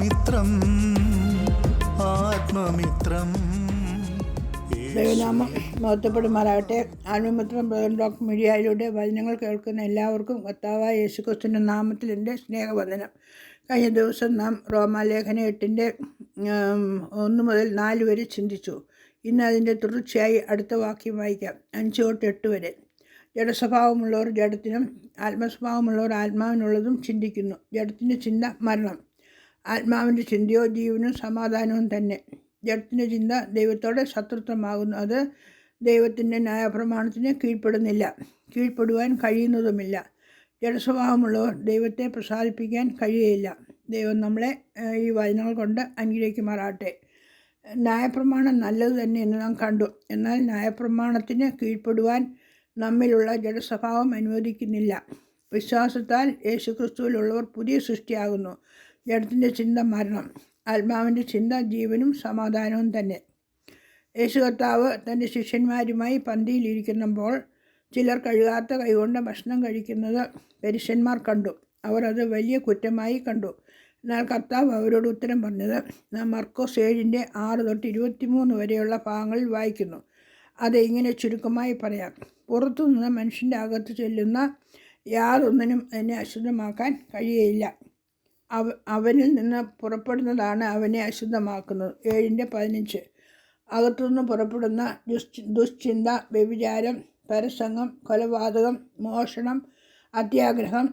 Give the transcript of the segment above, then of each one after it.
ആത്മമിത്രം ആത്മമിത്രം. ദൈവനാമം മഹത്വപ്പെടുമാറാകട്ടെ. ആത്മമിത്രം ബ്രദർ ഡോക് മീഡിയയിലൂടെ വചനങ്ങൾ കേൾക്കുന്ന എല്ലാവർക്കും കർത്താവായ യേശുക്രിസ്തുവിന്റെ നാമത്തിൽ എന്റെ സ്നേഹവന്ദനം. കഴിഞ്ഞ ദിവസം നാം റോമാലേഖന എട്ടിന്റെ ഒന്ന് മുതൽ നാല് വരെ ചിന്തിച്ചു. ഇന്ന് അതിന്റെ തുടർച്ചയായി അടുത്ത വാക്യം വായിക്കാം. അഞ്ച് തൊട്ട് എട്ട് വരെ. ജഡസ്വഭാവമുള്ളവർ ജഡത്തിനും ആത്മസ്വഭാവമുള്ളവർ ആത്മാവിനുള്ളതും ചിന്തിക്കുന്നു. ജഡത്തിന്റെ ചിന്ത മരണം. ആത്മാവിന്റെ ചിന്തയോ ജീവനും സമാധാനവും തന്നെ. ജഡത്തിന്റെ ചിന്ത ദൈവത്തോടെ ശത്രുത്വമാകുന്നു. അത് ദൈവത്തിന്റെ ന്യായപ്രമാണത്തിന് കീഴ്പ്പെടുന്നില്ല. കീഴ്പ്പെടുവാൻ കഴിയുന്നതുമില്ല. ജഡസ്വഭാവമുള്ളവർ ദൈവത്തെ പ്രസാദിപ്പിക്കാൻ കഴിയുകയില്ല. ദൈവം നമ്മളെ ഈ വചനങ്ങൾ കൊണ്ട് അനുഗ്രഹിക്കുമാറാട്ടെ ന്യായപ്രമാണം നല്ലത് തന്നെ എന്ന് നാം കണ്ടു. എന്നാൽ ന്യായപ്രമാണത്തിന് കീഴ്പ്പെടുവാൻ നമ്മിലുള്ള ജഡസ്വഭാവം അനുവദിക്കുന്നില്ല. വിശ്വാസത്താൽ യേശുക്രിസ്തുവിലുള്ളവർ പുതിയ സൃഷ്ടിയാകുന്നു. ജഡത്തിന്റെ ചിന്ത മരണം. ആത്മാവിന്റെ ചിന്ത ജീവനും സമാധാനവും തന്നെ. യേശു കർത്താവ് തന്റെ ശിഷ്യന്മാരുമായി പന്തിയിലിരിക്കുമ്പോൾ ചിലർ കഴുകാത്ത കൈകൊണ്ട് ഭക്ഷണം കഴിക്കുന്നത് പരീശന്മാർ കണ്ടു. അവർ അത് വലിയ കുറ്റമായി കണ്ടു. എന്നാൽ കർത്താവ് അവരോട് ഉത്തരം പറഞ്ഞത് നാം മർക്കോസ് ഏഴിന്റെ ആറ് തൊട്ട് ഇരുപത്തിമൂന്ന് വരെയുള്ള ഭാഗങ്ങളിൽ വായിക്കുന്നു. അത് ഇങ്ങനെ ചുരുക്കമായി പറയാം. പുറത്തുനിന്ന് മനുഷ്യന്റെ അകത്ത് ചെല്ലുന്ന യാതൊന്നിനും എന്നെ അശുദ്ധമാക്കാൻ കഴിയുകയില്ല അവ അവനിൽ നിന്ന് പുറപ്പെടുന്നതാണ് അവനെ അശുദ്ധമാക്കുന്നത്. ഏഴിന്റെ പതിനഞ്ച്. അകത്തുനിന്ന് പുറപ്പെടുന്ന ദുശ്ചി ദുശ്ചിന്ത വ്യഭിചാരം പരസംഗം കൊലപാതകം മോഷണം അത്യാഗ്രഹം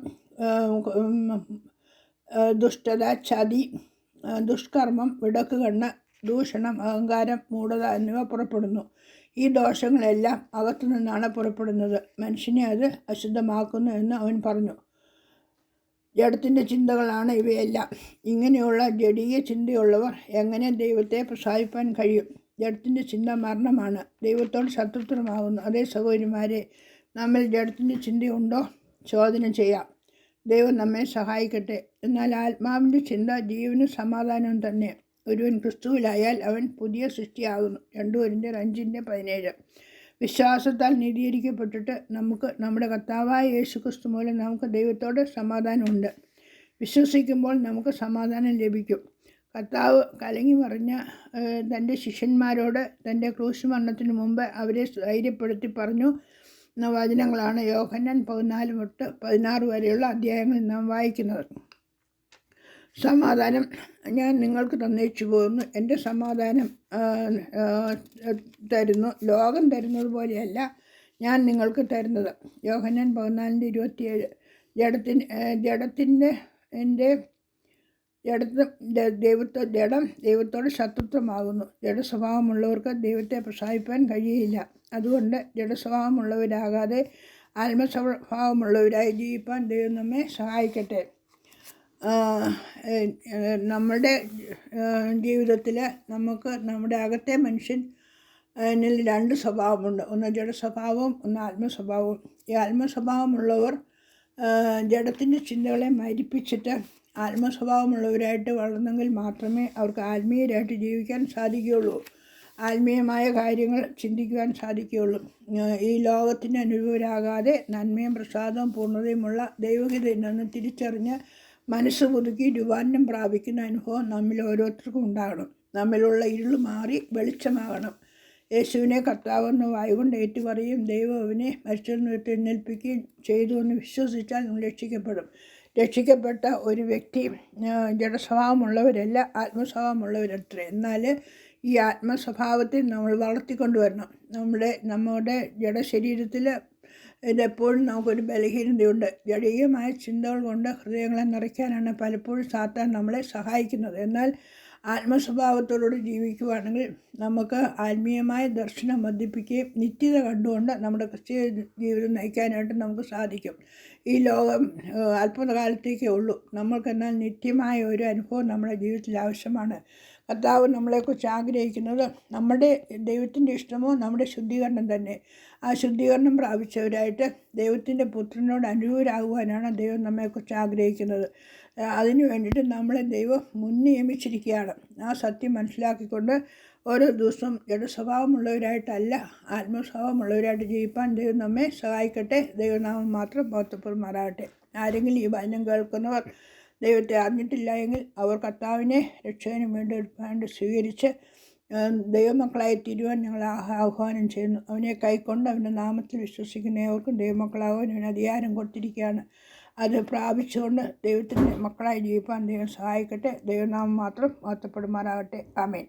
ദുഷ്ടത ചതി ദുഷ്കർമ്മം വിടക്കുകണ്ണ് ദൂഷണം അഹങ്കാരം മൂഢത എന്നിവ പുറപ്പെടുന്നു. ഈ ദോഷങ്ങളെല്ലാം അകത്തു നിന്നാണ് പുറപ്പെടുന്നത്. മനുഷ്യനെ അത് അശുദ്ധമാക്കുന്നു എന്ന് അവൻ പറഞ്ഞു. ജഡത്തിന്റെ ചിന്തകളാണ് ഇവയെല്ലാം. ഇങ്ങനെയുള്ള ജഡീയ ചിന്തയുള്ളവർ എങ്ങനെ ദൈവത്തെ പ്രസാദിപ്പാൻ കഴിയും? ജഡത്തിന്റെ ചിന്ത മരണമാണ്. ദൈവത്തോട് ശത്രുത്വമാകുന്നു അതേ സഹോദരിമാരെ നമ്മൾ ജഡത്തിന്റെ ചിന്തയുണ്ടോ? ചോദന ചെയ്യാം. ദൈവം നമ്മെ സഹായിക്കട്ടെ. എന്നാൽ ആത്മാവിന്റെ ചിന്ത ജീവനും സമാധാനവും തന്നെ. ഒരുവൻ ക്രിസ്തുവിലായാൽ അവൻ പുതിയ സൃഷ്ടിയാകുന്നു. രണ്ടു പേരിന്റെ അഞ്ചിന്റെ പതിനേഴ്. വിശ്വാസത്താൽ നീതീകരിക്കപ്പെട്ടിട്ട് നമുക്ക് നമ്മുടെ കർത്താവായ യേശു ക്രിസ്തു മൂലം നമുക്ക് ദൈവത്തോട് സമാധാനമുണ്ട്. വിശ്വസിക്കുമ്പോൾ നമുക്ക് സമാധാനം ലഭിക്കും. കർത്താവ് കലങ്ങി മറിഞ്ഞ തന്റെ ശിഷ്യന്മാരോട് തന്റെ ക്രൂശ് മരണത്തിന് മുമ്പ് അവരെ ധൈര്യപ്പെടുത്തി പറഞ്ഞു. എന്ന വചനങ്ങളാണ് യോഹന്നാൻ പതിനാല് തൊട്ട് പതിനാറ് വരെയുള്ള അധ്യായങ്ങളിൽ നാം വായിക്കുന്നത്. സമാധാനം ഞാൻ നിങ്ങൾക്ക് തന്നേച്ചു പോകുന്നു. എന്റെ സമാധാനം തരുന്നു. ലോകം തരുന്നത് പോലെയല്ല ഞാൻ നിങ്ങൾക്ക് തരുന്നത്. യോഹന്നാൻ പതിനാലിന്റെ ഇരുപത്തിയേഴ്. ജഡത്തിൻ ജഡത്തിന്റെ എന്റെ ജഡത്ത് ദൈവത്തോ ജഡം ദൈവത്തോട് ശത്രുത്വമാകുന്നു. ജഡസ്വഭാവമുള്ളവർക്ക് ദൈവത്തെ പ്രസാദിപ്പാൻ കഴിയില്ല. അതുകൊണ്ട് ജഡസ്വഭാവമുള്ളവരാകാതെ ആത്മസ്വഭാവമുള്ളവരായി ജീവിപ്പാൻ ദൈവം നമ്മെ സഹായിക്കട്ടെ. നമ്മുടെ ജീവിതത്തിൽ നമുക്ക് നമ്മുടെ അകത്തെ മനുഷ്യൻ രണ്ട് സ്വഭാവമുണ്ട്. ഒന്ന് ജഡസ്വഭാവവും ഒന്ന് ആത്മസ്വഭാവവും. ഈ ആത്മസ്വഭാവമുള്ളവർ ജഡത്തിന്റെ ചിന്തകളെ മരിപ്പിച്ചിട്ട് ആത്മസ്വഭാവമുള്ളവരായിട്ട് വളർന്നെങ്കിൽ മാത്രമേ അവർക്ക് ആത്മീയരായിട്ട് ജീവിക്കാൻ സാധിക്കുകയുള്ളൂ. ആത്മീയമായ കാര്യങ്ങൾ ചിന്തിക്കുവാൻ സാധിക്കുകയുള്ളൂ. ഈ ലോകത്തിന് അനുഭവരാകാതെ നന്മയും പ്രസാദവും പൂർണതയുമുള്ള ദൈവഹിത നിന്ന് തിരിച്ചറിഞ്ഞ് മനസ്സ് പുതുക്കി രൂപാന്തരം പ്രാപിക്കുന്ന അനുഭവം നമ്മിൽ ഓരോരുത്തർക്കും ഉണ്ടാകണം. നമ്മിലുള്ള ഇരുൾ മാറി വെളിച്ചമാകണം. യേശുവിനെ കർത്താവെന്ന് വായുകൊണ്ട് ഏറ്റുപറയും ദൈവം അവനെ മരിച്ചെന്ന് എഴുന്നേൽപ്പിക്കുകയും ചെയ്തു എന്ന് വിശ്വസിച്ചാൽ രക്ഷിക്കപ്പെടും. രക്ഷിക്കപ്പെട്ട ഒരു വ്യക്തി ജഡസ്വഭാവമുള്ളവരല്ല ആത്മസ്വഭാവമുള്ളവരത്ര. എന്നാൽ ഈ ആത്മസ്വഭാവത്തെ നമ്മൾ വളർത്തിക്കൊണ്ടുവരണം. നമ്മുടെ നമ്മുടെ ജഡശരീരത്തിൽ ഇതെപ്പോഴും നമുക്കൊരു ബലഹീനതയുണ്ട്. ജടീയമായ ചിന്തകൾ കൊണ്ട് ഹൃദയങ്ങളെ നിറയ്ക്കാനാണ് പലപ്പോഴും സാത്താൻ നമ്മളെ സഹായിക്കുന്നത്. എന്നാൽ ആത്മസ്വഭാവത്തോടുകൂടി ജീവിക്കുകയാണെങ്കിൽ നമുക്ക് ആത്മീയമായ ദർശനം വർദ്ധിപ്പിക്കുകയും നിത്യത കണ്ടുകൊണ്ട് നമ്മുടെ ക്രിസ്തീയ ജീവിതം നയിക്കാനായിട്ട് നമുക്ക് സാധിക്കും. ഈ ലോകം അല്പകാലത്തേക്കേ ഉള്ളൂ. നമ്മൾക്കെന്നാൽ നിത്യമായ ഒരു അനുഭവം നമ്മുടെ ജീവിതത്തിൽ ആവശ്യമാണ്. കർത്താവ് നമ്മളെക്കുറിച്ച് ആഗ്രഹിക്കുന്നത് നമ്മുടെ ദൈവത്തിന്റെ ഇഷ്ടമോ നമ്മുടെ ശുദ്ധീകരണം തന്നെ. ആ ശുദ്ധീകരണം പ്രാപിച്ചവരായിട്ട് ദൈവത്തിന്റെ പുത്രനോട് അനുകൂലാകുവാനാണ് ദൈവം നമ്മെക്കുറിച്ച് ആഗ്രഹിക്കുന്നത്. അതിനു വേണ്ടിയിട്ട് നമ്മളെ ദൈവം മുൻ നിയമിച്ചിരിക്കുകയാണ് ആ സത്യം മനസ്സിലാക്കിക്കൊണ്ട് ഓരോ ദിവസവും ജഡസ്വഭാവമുള്ളവരായിട്ടല്ല ആത്മസ്വഭാവമുള്ളവരായിട്ട് ജീവിപ്പാൻ ദൈവം നമ്മെ സഹായിക്കട്ടെ. ദൈവനാമം മാത്രം ബോധപ്പെടുമാറാകട്ടെ ആരെങ്കിലും ഈ വചനം കേൾക്കുന്നവർ ദൈവത്തെ അറിഞ്ഞിട്ടില്ല എങ്കിൽ അവർ കർത്താവിനെ രക്ഷകനും വേണ്ടി സ്വീകരിച്ച് ദൈവമക്കളായി തീരുവാൻ ഞങ്ങൾ ആഹ്വാനം ചെയ്യുന്നു. അവനെ കൈക്കൊണ്ട് അവന്റെ നാമത്തിൽ വിശ്വസിക്കുന്നവർക്കും ദൈവമക്കളാകാൻ അവന് അധികാരം കൊടുത്തിരിക്കുകയാണ്. അത് പ്രാപിച്ചുകൊണ്ട് ദൈവത്തിന്റെ മക്കളായി ജീവിപ്പാൻ ദൈവം സഹായിക്കട്ടെ. ദൈവനാമം മാത്രം മഹത്വപ്പെടുമാറാകട്ടെ. ആമേൻ.